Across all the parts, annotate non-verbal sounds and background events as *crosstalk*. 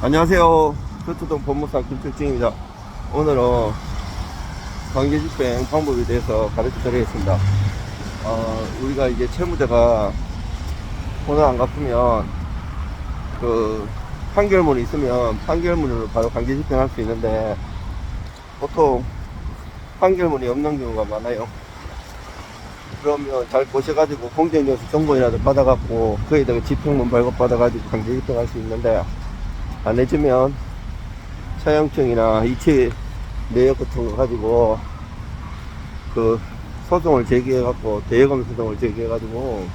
안녕하세요. 서초동 법무사 김철중입니다. 오늘은 관계집행 방법에 대해서 가르쳐 드리겠습니다. 어, 우리가 이제 채무자가 돈을 안 갚으면 그 판결문이 있으면 판결문으로 바로 관계집행 할 수 있는데 보통 판결문이 없는 경우가 많아요. 그러면 잘 보셔가지고 공정연수 정보이라도 받아갖고 그에다가 집행문 발급 받아가지고 관계집행 할 수 있는데 안 해주면 차용증이나 이체 내역 같은 거 가지고 그 소송을 제기해갖고 대여금 소송을 제기해가지고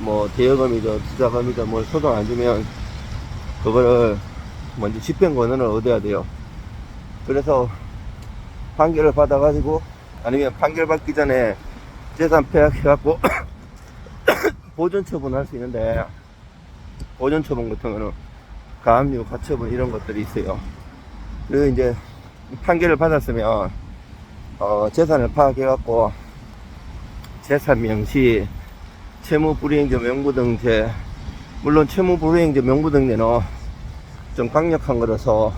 뭐 대여금이든 투자금이든 뭘 소송 안 주면 그거를 먼저 집행 권한을 얻어야 돼요. 그래서 판결을 받아가지고 아니면 판결 받기 전에 재산 폐악해갖고 *coughs* 보존 처분할 수 있는데 보존 처분 같은 거는 가압류, 가처분 이런 것들이 있어요. 그리고 이제 판결을 받았으면 어, 재산을 파악해갖고 재산 명시, 채무 불이행자 명부등재 물론 채무 불이행자 명부등재는 좀 강력한 거라서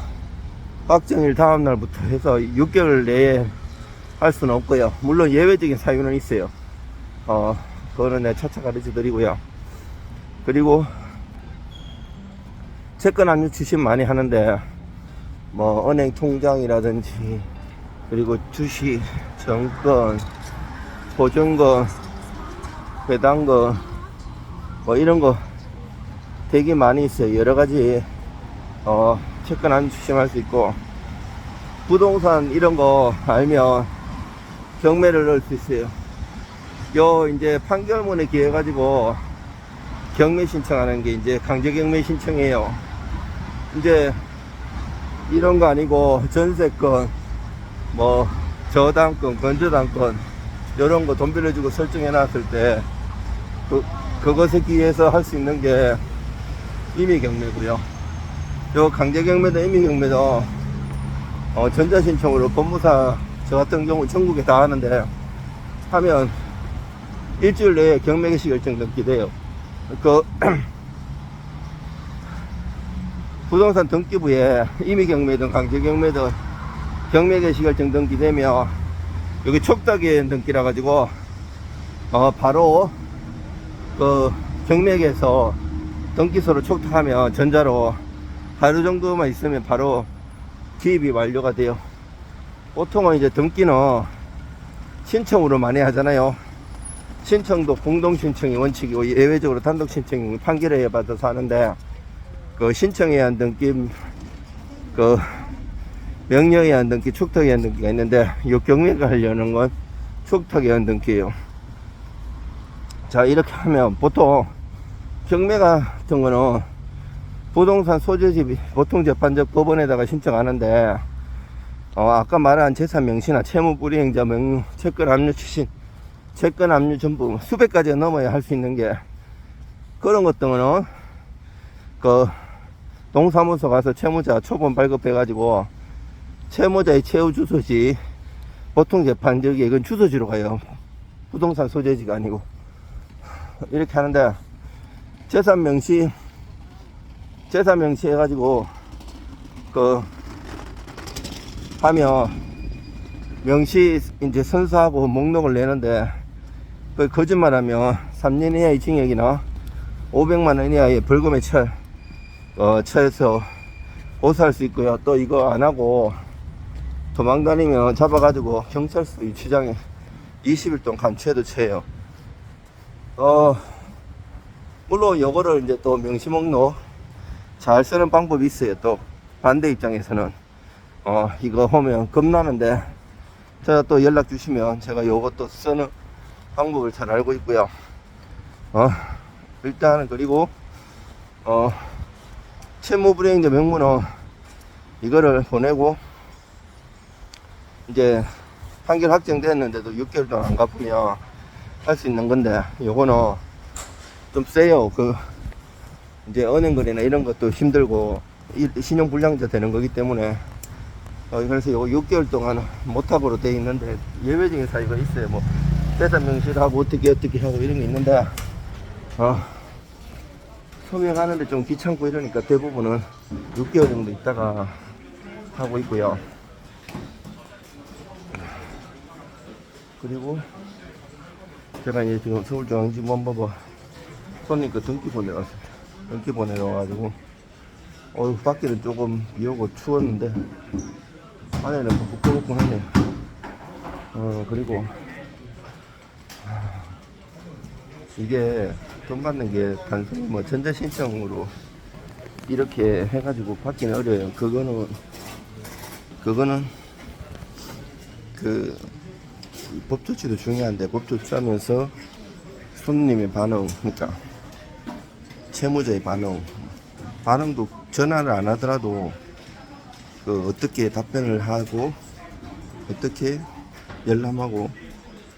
확정일 다음 날부터 해서 6개월 내에 할 수는 없고요. 물론 예외적인 사유는 있어요. 어, 그거는 내가 차차 가르쳐 드리고요. 그리고 채권 압류 추심 많이 하는데 뭐 은행 통장이라든지 그리고 주식, 정권, 보증금, 배당금 뭐 이런 거 되게 많이 있어요. 여러 가지 어 채권 압류 추심할 수 있고 부동산 이런 거 알면 경매를 넣을 수 있어요. 요 이제 판결문에 기해 가지고 경매 신청하는 게 이제 강제 경매 신청이에요. 이제 이런 거 아니고 전세권, 뭐 저당권, 건저당권 이런 거 돈 빌려주고 설정해 놨을 때 그, 그것에 기해서 할 수 있는 게 임의 경매고요. 요 강제 경매도 임의 경매도 어, 전자 신청으로 법무사 저 같은 경우 전국에 다 하는데 하면 일주일 내에 경매 개시 결정 등기돼요. 그 *clears throat* 부동산 등기부에 임의 경매든 강제 경매든 경매 개시 결정 등기되면 여기 촉탁에 등기라 가지고 어 바로 그 경매에서 등기소로 촉탁하면 전자로 하루 정도만 있으면 바로 기입이 완료가 돼요. 보통은 이제 등기는 신청으로 많이 하잖아요. 신청도 공동 신청이 원칙이고 예외적으로 단독 신청 판결에 받아서 하는데 그 신청에 의한 등기 그 명령에 의한 등기 축탁에 의한 등기가 있는데 이 경매가 하려는 건 축탁에 의한 등기예요. 자 이렇게 하면 보통 경매 같은 거는 부동산 소재집이 보통 재판적 법원에다가 신청하는데 어, 아까 말한 재산 명시나 채무 불이 행자 명 채권 압류 추신 채권 압류 전부 수백 가지가 넘어야 할 수 있는 게 그런 것들은 그 동사무소 가서 채무자 초본 발급해 가지고 채무자의 최후 주소지 보통 재판적이 이건 주소지로 가요. 부동산 소재지가 아니고. 이렇게 하는데 재산 명시 재산 명시 해가지고 그 하면 명시 이제 선수하고 목록을 내는데 그 거짓말하면 3년 이하의 징역이나 500만 원 이하의 벌금에 처, 어, 처해서 보수할 수 있고요. 또 이거 안 하고 도망 다니면 잡아가지고 경찰서 유치장에 20일 동안 감추해도 쳐요. 어, 물론 요거를 이제 또 명시 목록 잘 쓰는 방법이 있어요. 또 반대 입장에서는 어 이거 보면 겁나는데 제가 또 연락 주시면 제가 요것도 쓰는 방법을 잘 알고 있고요. 어 일단은 그리고 어 채무 불이행자 명문은 이거를 보내고 이제 판결 확정됐는데도 6개월 동안 안 갚으면 할 수 있는 건데 요거는 좀 세요. 그 이제 은행거래나 이런 것도 힘들고 이- 신용불량자 되는 거기 때문에 어, 그래서 요거 6개월 동안 못하고로 돼 있는데 예외적인 사유가 있어요. 뭐 재산 명시하고 어떻게 어떻게 하고 이런 게 있는데 어, 소명하는데 좀 귀찮고 이러니까 대부분은 6개월 정도 있다가 하고 있고요. 그리고 제가 이제 지금 서울중앙지원법원 손님 그 등기 보내러 왔습니다. 등기 보내러 와가지고 어휴 밖에는 조금 비 오고 추웠는데 안에는 뭐 부끄럽고하네요 어 그리고 이게 돈 받는 게 단순히 뭐 전자 신청으로 이렇게 해가지고 받기는 어려요. 그거는 그거는 그 법 조치도 중요한데 법 조치하면서 손님의 반응, 그러니까 채무자의 반응, 반응도 전화를 안 하더라도 그 어떻게 답변을 하고 어떻게 열람하고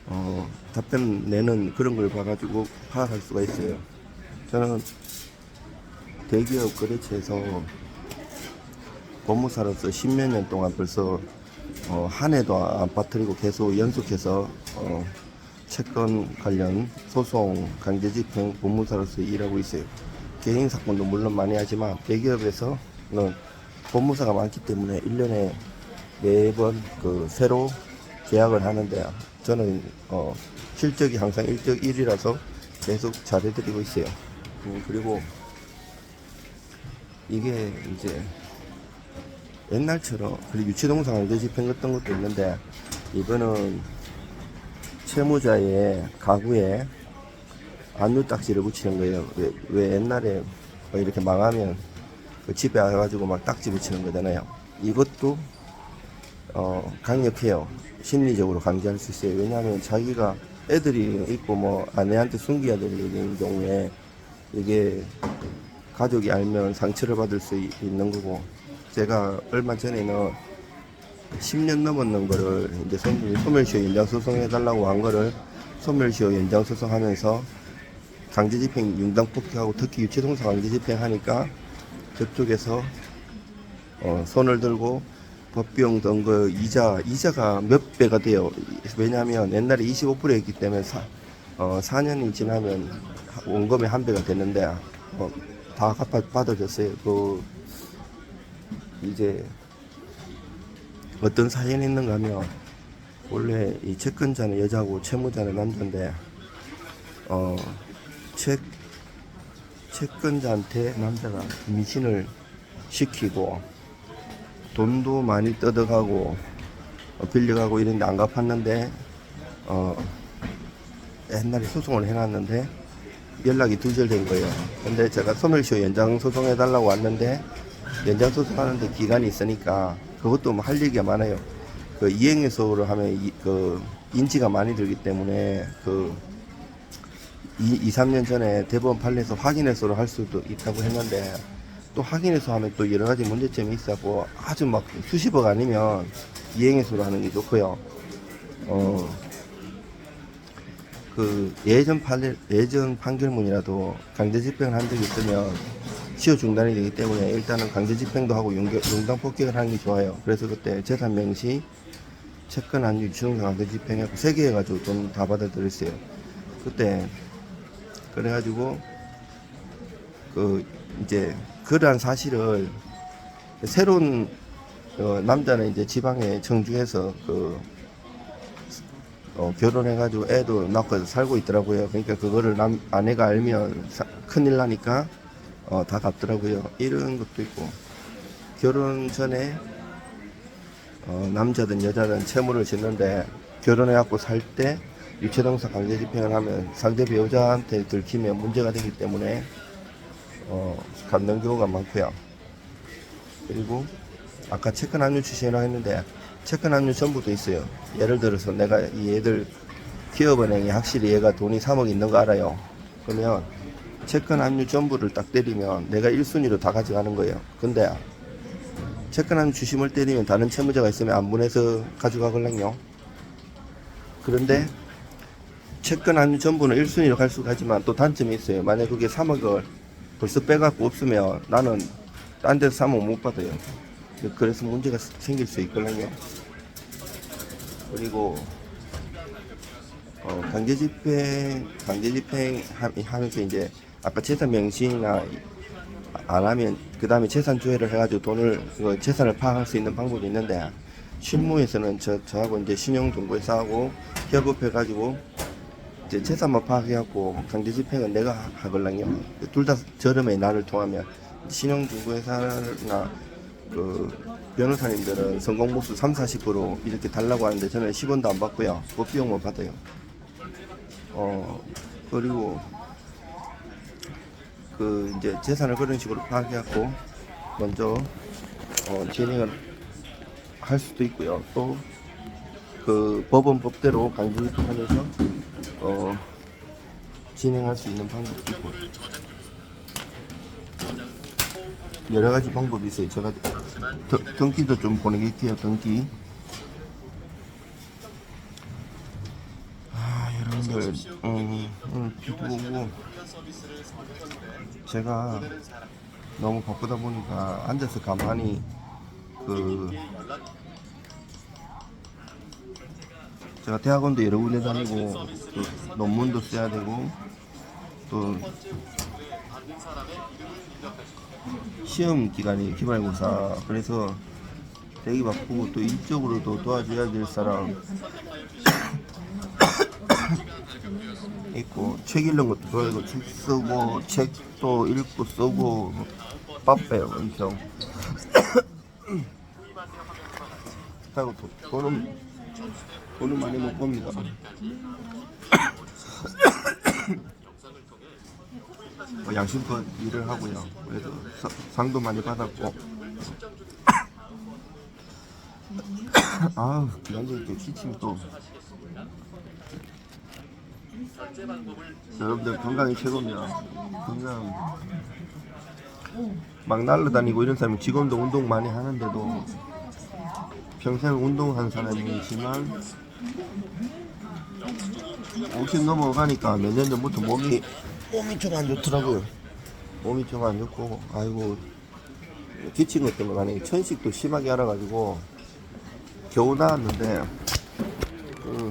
어, 답변 내는 그런 걸 봐가지고 파악할 수가 있어요. 저는 대기업 거래처에서 법무사로서 십몇 년 동안 벌써 어, 한 해도 안 빠뜨리고 계속 연속해서 어, 채권 관련 소송 강제집행 법무사로서 일하고 있어요. 개인 사건도 물론 많이 하지만 대기업에서는 법무사가 많기 때문에 1년에 매번 그 새로 계약을 하는데 저는 어, 실적이 항상 1적 1이라서 계속 잘해드리고 있어요. 음, 그리고 이게 이제 옛날처럼 그리고 유치동산 집행 같은 것도 있는데 이거는 채무자의 가구에 안루 딱지를 붙이는 거예요. 왜, 왜 옛날에 뭐 이렇게 망하면 그 집에 와가지고 막 딱지 붙이는 거잖아요. 이것도 어, 강력해요. 심리적으로 강제할 수 있어요. 왜냐하면 자기가 애들이 있고 뭐 아내한테 숨겨야 되는 경우에 이게 가족이 알면 상처를 받을 수 있- 있는 거고 제가 얼마 전에는 10년 넘었는 거를 이제 소멸시효 연장 소송 해 달라고 한 거를 소멸시효 연장 소송 하면서 강제집행 융당 폭행하고 특히 유치동사 강제집행 하니까 저쪽에서 어, 손을 들고 법비용 든거 이자 이자가 몇 배가 돼요. 왜냐하면 옛날에 25%였기 때문에 사, 어, 4년이 지나면 원금의 한 배가 되는데 어, 다 갚아 받아졌어요. 그 이제 어떤 사연이 있는가 하면 원래 이 채권자는 여자고 채무자는 남자인데 어 채, 채권자한테 남자가 미신을 시키고 돈도 많이 뜯어가고 어, 빌려가고 이런데 안 갚았는데 어 옛날에 소송을 해놨는데 연락이 두절된 거예요. 근데 제가 소멸시효 연장 소송해달라고 왔는데 연장 소송하는데 기간이 있으니까 그것도 뭐 할 얘기가 많아요. 그 이행해소를 하면 이, 그 인지가 많이 들기 때문에 그 2, 2, 3년 전에 대법원 판례에서 확인해소를 할 수도 있다고 했는데 또 확인해서 하면 또 여러 가지 문제점이 있었고 아주 막 수십억 아니면 이행해소를 하는 게 좋고요. 어, 그 예전 판례, 예전 판결문이라도 강제 집행을 한 적이 있으면 시효 중단이 되기 때문에 일단은 강제 집행도 하고 융, 융당 폭격을 하는 게 좋아요. 그래서 그때 재산 명시 채권 안유 유치동산 강제 집행하고 세 개 해가지고 돈 다 받아들였어요. 그때 그래가지고 그 이제 그러한 사실을 새로운 어, 남자는 이제 지방에 청주에서 그 어, 결혼해가지고 애도 낳고 살고 있더라고요. 그러니까 그거를 남, 아내가 알면 사- 큰일 나니까 어, 다 갚더라고요. 이런 것도 있고 결혼 전에 어, 남자든 여자든 채무를 짓는데 결혼해갖고 살 때 유체동사 강제 집행을 하면 상대 배우자한테 들키면 문제가 되기 때문에 어, 갚는 경우가 많고요. 그리고 아까 채권 압류 추진이라고 했는데 채권 압류 전부도 있어요. 예를 들어서 내가 이 애들 기업은행에 확실히 얘가 돈이 3억 있는 거 알아요. 그러면 채권 압류 전부를 딱 때리면 내가 1순위로 다 가져가는 거예요. 근데 채권 압류 주심을 때리면 다른 채무자가 있으면 안 보내서 가져가걸랑요. 그런데 채권 압류 전부는 1순위로 갈 수가 있지만 또 단점이 있어요. 만약 그게 3억을 벌써 빼갖고 없으면 나는 딴 데서 3억 못 받아요. 그래서 문제가 생길 수 있거든요. 그리고 어, 강제 집행, 강제 집행 하- 하면서 이제 아까 재산 명시나 안 하면 그 다음에 재산 조회를 해가지고 돈을 그 재산을 파악할 수 있는 방법이 있는데 실무에서는 저 저하고 이제 신용정보회사하고 협업해가지고 이제 재산만 파악해갖고 강제 집행은 내가 하- 하걸랑요. 둘 다 저렴해 나를 통하면 신용정보회사나 그 변호사님들은 성공보수 3, 40% 이렇게 달라고 하는데 저는 10원도 안 받고요. 법비용만 받아요. 어 그리고 그 이제 재산을 그런 식으로 파악해갖고 먼저 어, 진행을 할 수도 있고요. 또 그 법원 법대로 강제집행하면서 어, 진행할 수 있는 방법도 있고 여러 가지 방법이 있어요. 제가 등, 등기도 좀 보내겠게요. 등기. 아 여러분들 음, 음 비도 오고 제가 너무 바쁘다 보니까 앉아서 가만히 그 제가 대학원도 여러 군데 다니고 또 논문도 써야 되고 또 시험 기간이 기말고사. 그래서 되게 바쁘고 또 일적으로도 도와줘야 될 사람 *coughs* 있고 책 읽는 것도 좋아하고 책 쓰고 책도 읽고 쓰고 바빠요 엄청. *coughs* 그리고 도- 돈은 돈은 많이 못 법니다. 뭐 양심껏 일을 하고요. 그래서 사- 상도 많이 받았고. *coughs* 아우 완전 이렇게 기침이 또. 여러분들 건강이 최고입니다. 건강. 막 날라다니고 이런 사람이 지금도 운동 많이 하는데도 평생 운동한 사람이지만 50 넘어가니까 몇 년 전부터 몸이 몸이 좀 안 좋더라고요. 몸이 좀 안 좋고 아이고 기침 것 때문에 만약에 천식도 심하게 알아가지고 겨우 나왔는데 그